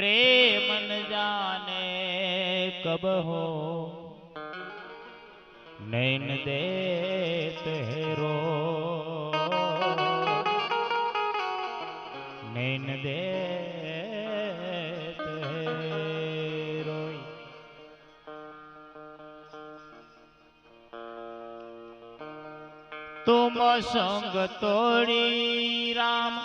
प्रेम न जाने कब हो नैन देत है रो नैन देत है रोई तुम संग तोड़ी राम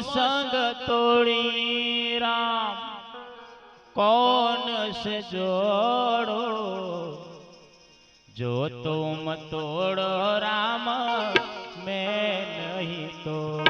સંગ તોડી રામ. કોણ સે જોડો? જો તુમ તોડો રામ મેં નહીં તોડ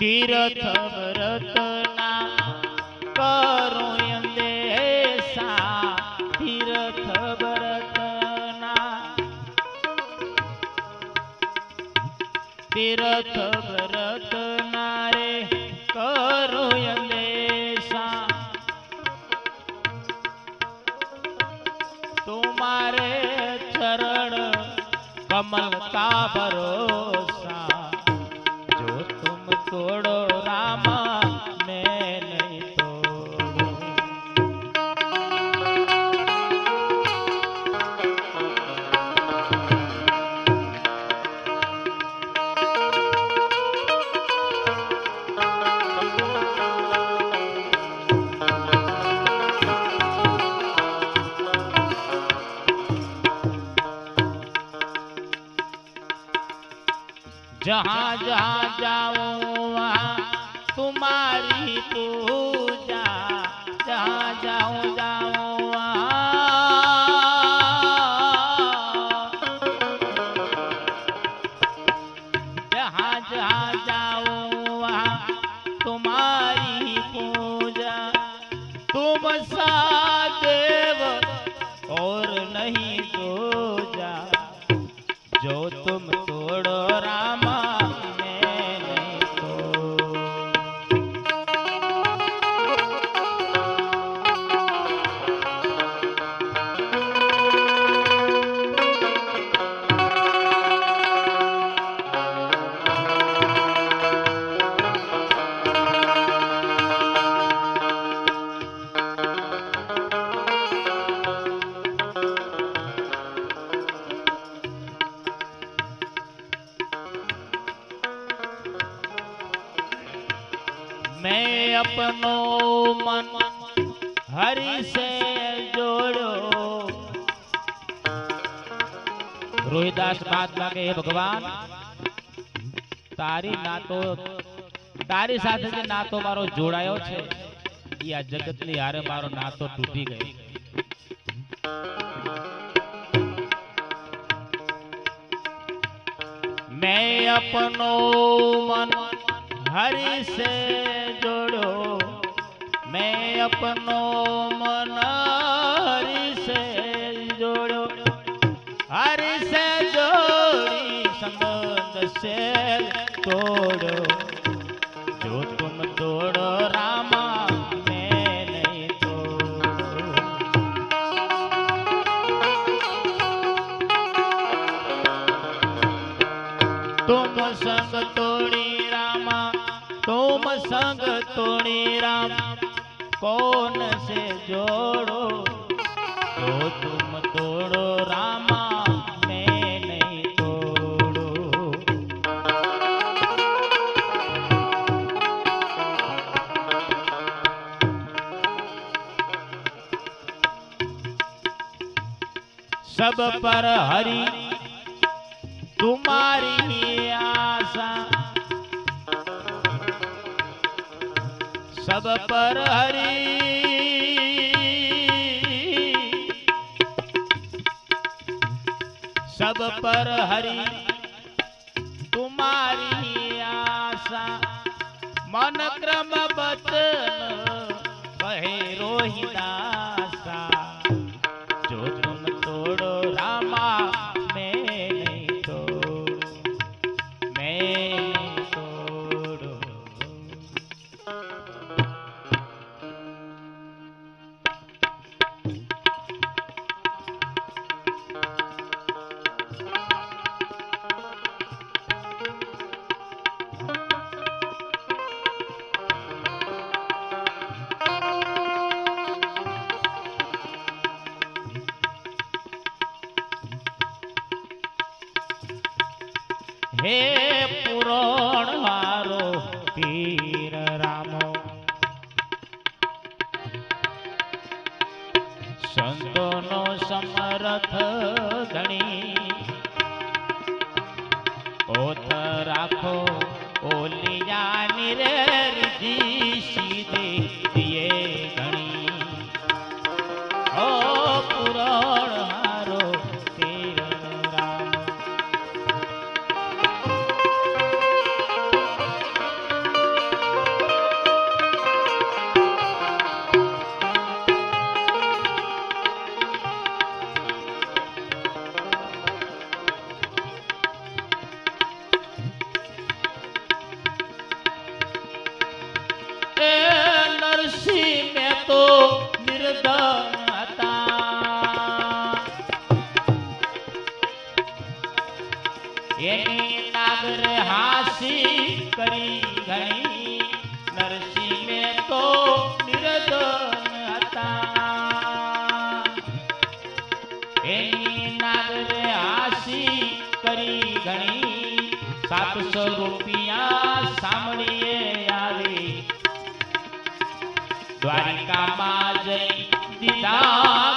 તીર્થ વ્રતના કરો દેસા તીર્થ વ્રતના. તીર્થ વ્રતના રે કરો દેસા તુમારે ચરણ કમલ કા ભરો. जहाँ जहाँ जाऊँ वहाँ तुम्हारी पूजा जहाँ जाऊँ जाऊँ मैं अपनो मन हरि से जोड़ो રોહિદાસ મહાત્મા કે હે ભગવાન તારી નાતો તારી સાથે જે નાતો મારો જોડાયો છે એ આ જગતની હારે મારો નાતો તૂટી ગયો मैं अपनो मन હરી સે જોડો. મેં અપનો મન હરી સે જોડો. હરી સે જોડી સંબંધ સે તોડો. જોત सब पर हरि तुम्हारी आशा सब पर हरि सब पर हरि तुम्हारी आशा मन क्रम बचन હે પુરણ મારો પીર રામો. સંતોનો સમરથ ગણી ઓથ રાખો ઓલિયાની રે રીધી કરી ઘણી નરસિંહ તો હતા એની નાગર હાસી કરી ઘણી સાતસો રૂપિયા સાંભળીએ દ્વારિકામાં જઈ દીધા.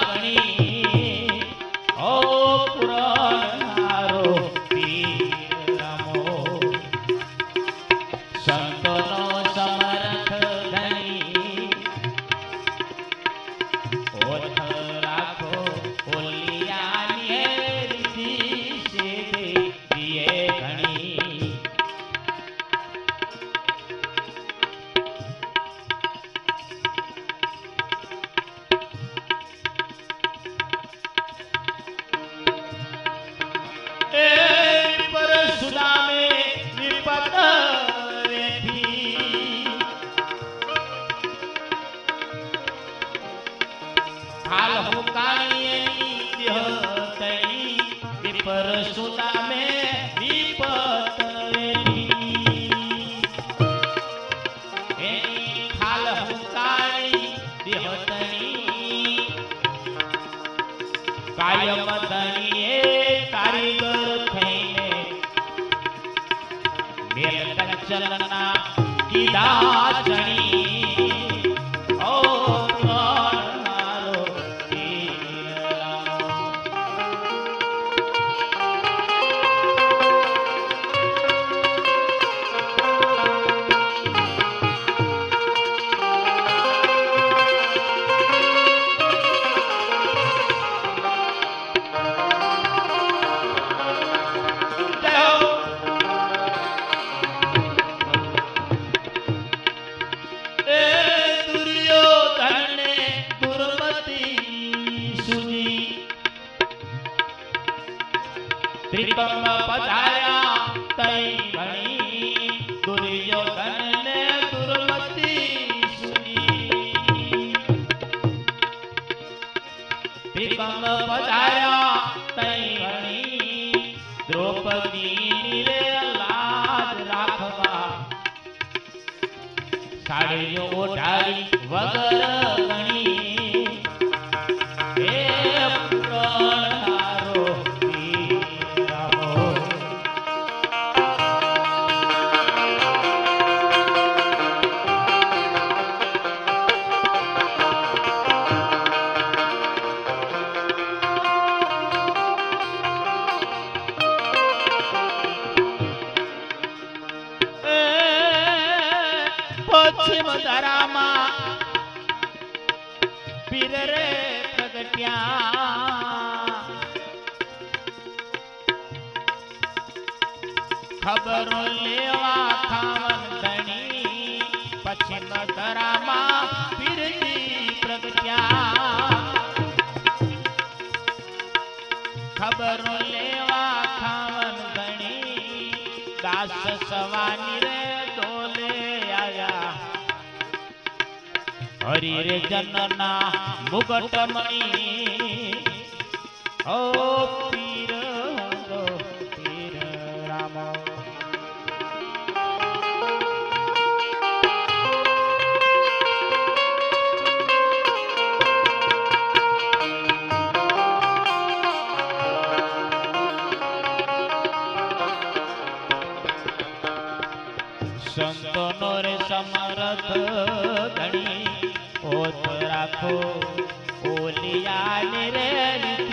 કાયમ ધણીએ કારીગર થઈને મેલ કંચનના કીધા ત્રિકમ પધાર્યા. તઈ દુર્મતી દ્રૌપદીની રે લાજ રાખવા. સાડીઓ ઓઢાડી વગર ખબરો લેવા ખાવન ધણી. પશ્ચિમ ધરામાં પીરજી પ્રગટ્યા. ખબરો લેવા ખાવન ધણી. દાસ સવાની રે ડોલે આયા. હરિ રે જનના મુગટમણી ઓ સંતોનો રે સમરથ ગણી ઓત રાખો ઓલિયાની રે